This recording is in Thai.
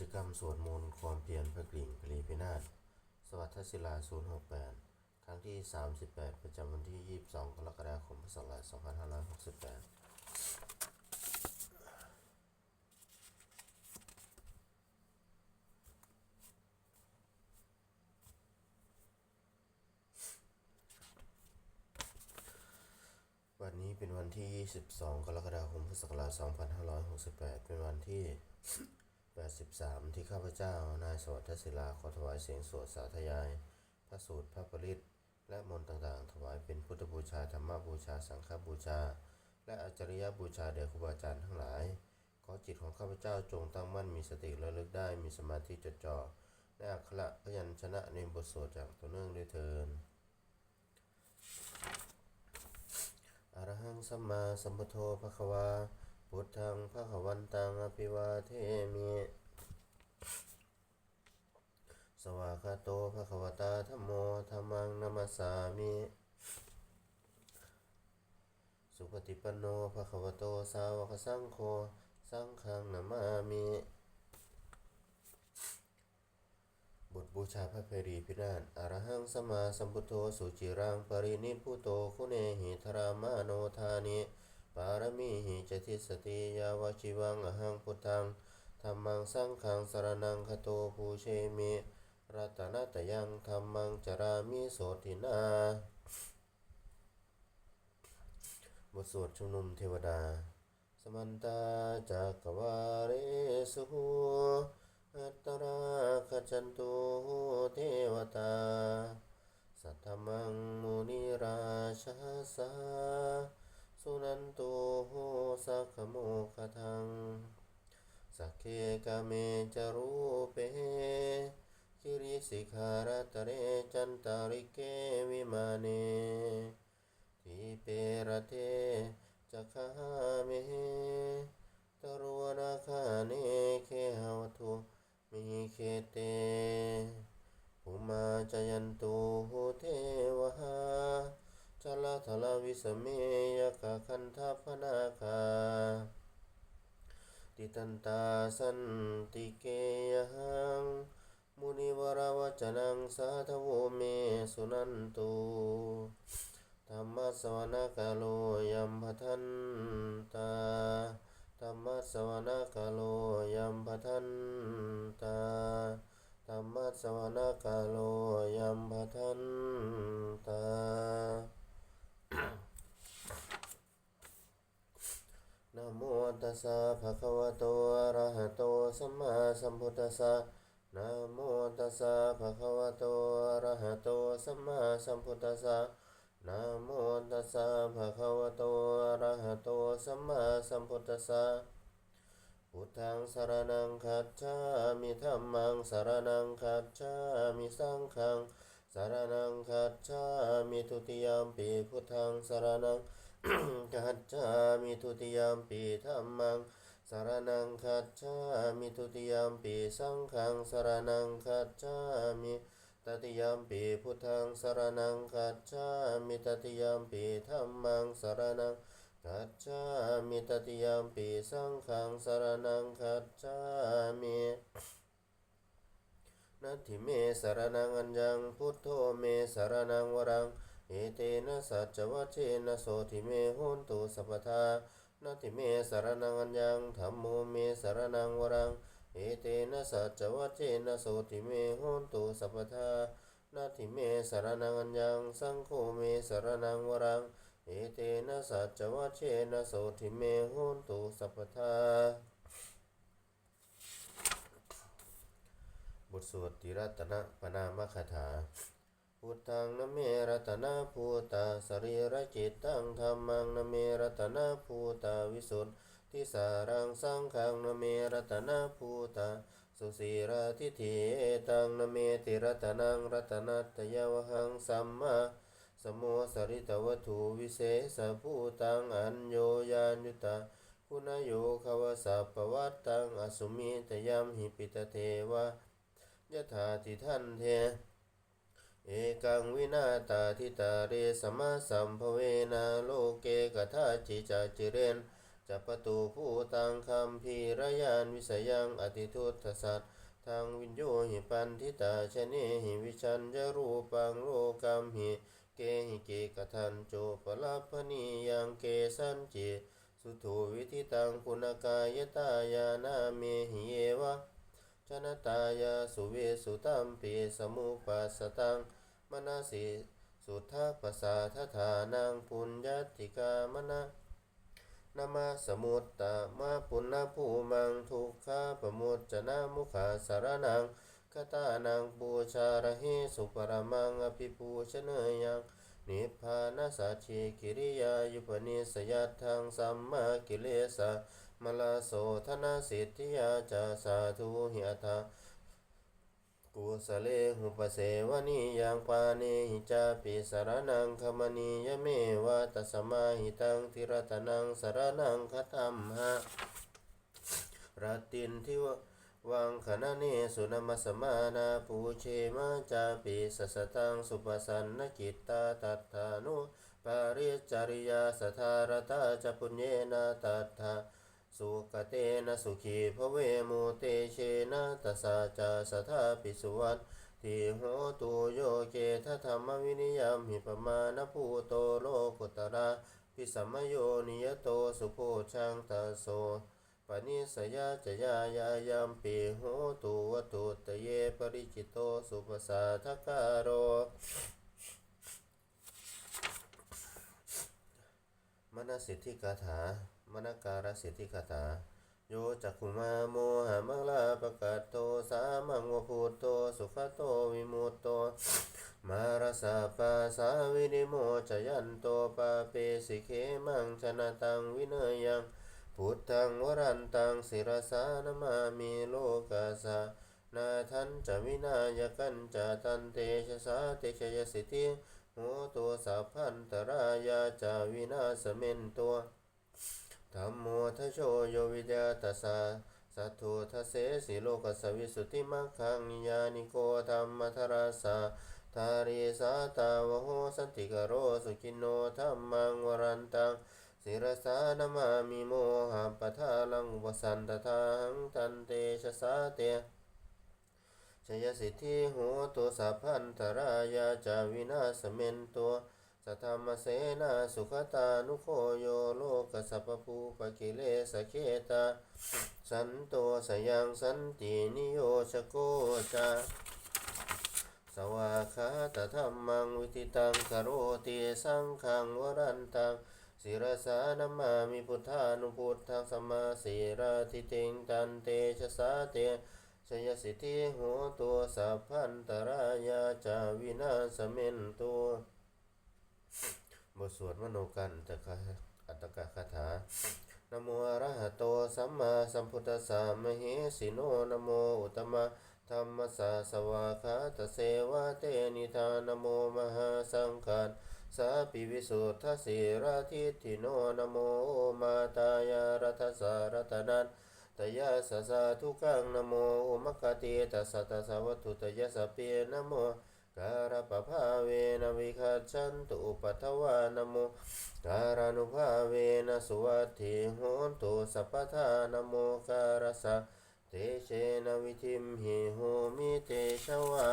จกรรมสวดมนต์ความเพียรพระกริ่งพลีพินาศสวัสดศิลา 068 ครั้งที่ 38 ประจำวันที่ 22 กรกฎาคมพุทธศักราช2568 วันนี้เป็นวันที่ 22 กรกฎาคมพุทธศักราช2568 เป็นวันที่ 83 ที่ข้าพเจ้านายสวัสดิ์ศิลาขอถวายเสียงสวดสาธยาย พระสูตรพระปริตและมนต์ต่างๆ ถวายเป็นพุทธบูชาธรรมบูชาสังฆบูชา และอจริยบูชาแด่ครูบาอาจารย์ทั้งหลาย ขอจิตของข้าพเจ้าจงตั้งมั่นมีสติระลึกได้มีสมาธิจดจ่อในอักขระพยัญชนะในบทสวดอย่างต่อเนื่องด้วยเทินอรหังสัมมาสัมพุทโธภะคะวา พุทธังภะคะวันตังอภิวาเทมิสวากาโตภะคะวตาธัมโมธัมมังนัมสสามิสุปฏิปันโนภะคะวะโต สาวกสังโฆ สังฆังนามามิบทบูชาพระเพรีพินาศอรหังสมาสัมพุทโธ สุจิรัง ปรินิพุโต คุเนหิธรามาโนธานิ ปารมีหิจติสติยาวชิวังอหังพุทธังธรรมังสังฆังสรนังคโตภูเชมิรัตนตยังธรรมังจารามิโสตินาบทสวดชุมนุมเทวดา สมันตาจักวาเรสุอัตตราขจันตุเทวตา สัทธมังมุนิราชาสา สุนันโตุสักขโมคทังสักเคกเมจารูเปคิริสิขารตเรจันตาริเกวิมาเนทิเปรเทจักขาเมตรวนาคาเนเคหาวทุมิเคเตภูมาจยันตุเทวหาจลาทลาวิสเมย ตันตาสันติเกยังมุนิวราวจนังสาธโวเมสุนันตุธรรมสวนกาโลยัมพัทันตาธรรมสวนกาโลยัมพัทันตาธรรมสวนกาโลยัมพัทันตา นะ โมตัสสะภะคะวะโตอะระหะโตสัมมาสัมพุทธัสสะนะโมตัสสะภะคะวะโตอะระหะโตสัมมาสัมพุทธัสสะนะโมตัสสะภะคะวะโตอะระหะโตสัมมาสัมพุทธัสสะพุทธังสรณังคัจฉามิธัมมังสรณังคัจฉามิสังฆังสรณังคัจฉามิทุติยมปีพุทธังสรณัง คัจฉามิทุติยมปีธัมมังสรณังคัจฉามิทุติยมปีสังฆังสรณังคัจฉามิตติยมปีพุทธังสรณังคัจฉามิตติยมปีธัมมังสรณังคัจฉามิตติยมปีสังฆังสรณังคัจฉามินัตถิเมสรนังอัญญังพุทโธเมสรนังวรัง สัจวัชเชนะโสทิเมโหนตุสัพพทานัตถิเมสารนังอัญญังธัมโมเมสารนังวรัง เอเตนะสัจวัชเชนะโสทิเมโหนตุสัพพทานัตถิเมสารนังอัญญังสังโฆเมสารนังวรัง เอเตนะสัจวัชเชนะโสทิเมโหนตุสัพพทาบทสวดติรัตนะปนามคาถา พุทธังนเมรัตนาภูตาสรีระจิตตังธรรมังนเมรัตนาภูตาวิสุทธิสารังสังขังนเมรัตนาภูตาสุสีราทิเทตังนเมติรัตนังรัตนัตยวหังสัมมาสมโมสริตวัตถุวิเศษภูตังอัญโยยานุตาคุณโยขวสัพปวัตตังอสุมิตยัมหิปิตเทวะยะถาทิทันเท เอกังวินาตาทิตาเรสมาสัมภเวนาโลเกกทาจิจาจิเรนจัปปตูผู้ตังคัมพีระยานวิสยังอติทุตถสัตทางวินโยหิปันทิตาชเนหิวิชัญญรูปังโลกัมหิเกหิเกกทันโจปลัพนียังเกสันจิสุโธวิธิตังปุณกายตายานาเมหิเยวะชนตายาสุเวสุตัมปีสมุปัสสตัง มนาสิสุทธาปสาทธานังปุญญติกามนะนามาสมุตตะมาปุณณภูมังทุกขาปมุจจนามุขาสารนังคตานังปูชาระหิสุปรมังอภิปูชเนยังนิพพานาสัจฉิกิริยายุปนิสยัตถังสัมมากิเลสะมลาโสธนาสิทธิยาจาสาธุหิอัตา กุสเลหุปเสวนียังปาเนหิจาปิสารนังคมณียเมวะตสมาหิตังทิรตนังสารนังคตัมหะรตินทิววังขณเนสุนมัสมานาปูเชมาจาปิสสตังสุปสันนกิตตาตัตถานุปาริจริยาสทารตาจปุญเยนาตัตถา สุกเตนะสุขีภเวมุเตเชนะตัสสะจาสทาปิสุวัตทิโหตุโยเกทธรรมวินิยามหิปมาณภูโตโลกุตระพิสัมโยนิยโตสุโพชังตโสปนิสยาจยายายามปีโหตุวตุตเยปริจิตโตสุปสาทกาโร มนสิทธิกถามนการสิทธิกถาโยจักขุมาโมหะมังลาปะกาศโตสามังวพูโตสุขโตวิมุตโตมารสาปาสาวินิโมจยันโตปาเปสิเคมังชนะตังวิเนยยังพุทธังวรันตังศิรสานมามิโลกาสานาทันจะวินายกันจะตันเตชะสาเตชยสิทธิ โหตัวสัพพันตรายาจาวินาสเมนตัวธรรมโมทโชโยวิดาตัสสะสัทโธทเสสิโลกัสวิสุทธิมัคคังยานิโกธรรมทราสาทาริสาตาวโหสันติกโรสุขินโนธรรมังวรันตังศิรสานามามิโมหะปะทาลังอุปสันตทังตันเตชะสาเต ชยสิทธิโหตุสัพพันตรายาจาวินาสเมนตัวสัทธรรมเสนาสุขตานุโคโยโลกสัพพภูปกิเลสเคตาสันโตสยังสันตินิโยชโกจาสวาคาตธรรมังวิทิตังคโรติสังขังวรันตังศิรสานามามิพุทธานุพุทธังสมมาสีราทิติงตันเตชะสาเต ชยสิทธิโหตัวสัพพันตรายาจาวินาสเมนตัวบทสวดมโนกันตะคะอัตตกะคาถานโมอรหะโตสัมมาสัมพุทธัสสะมะเหสิโนนโมอุตมะธรรมสาสวาคาตเสวะเตนิทานนะโมมหาสังฆานสาปิวิสุทธสีราทิติโนนโมมาตายารัตสารตนัน ตยาสสะทุกังนะโมอุมกติตัสสะตัสสะวัตถุตยสสะเปียนะโมการะปะภาเวนะวิคัจฉันตุปัทวานะโมการานุภาเวนะสุวัตถิโหนตุสัพพทานะโมการะสะเตเชนะวิธิมหิโหมิเตชวา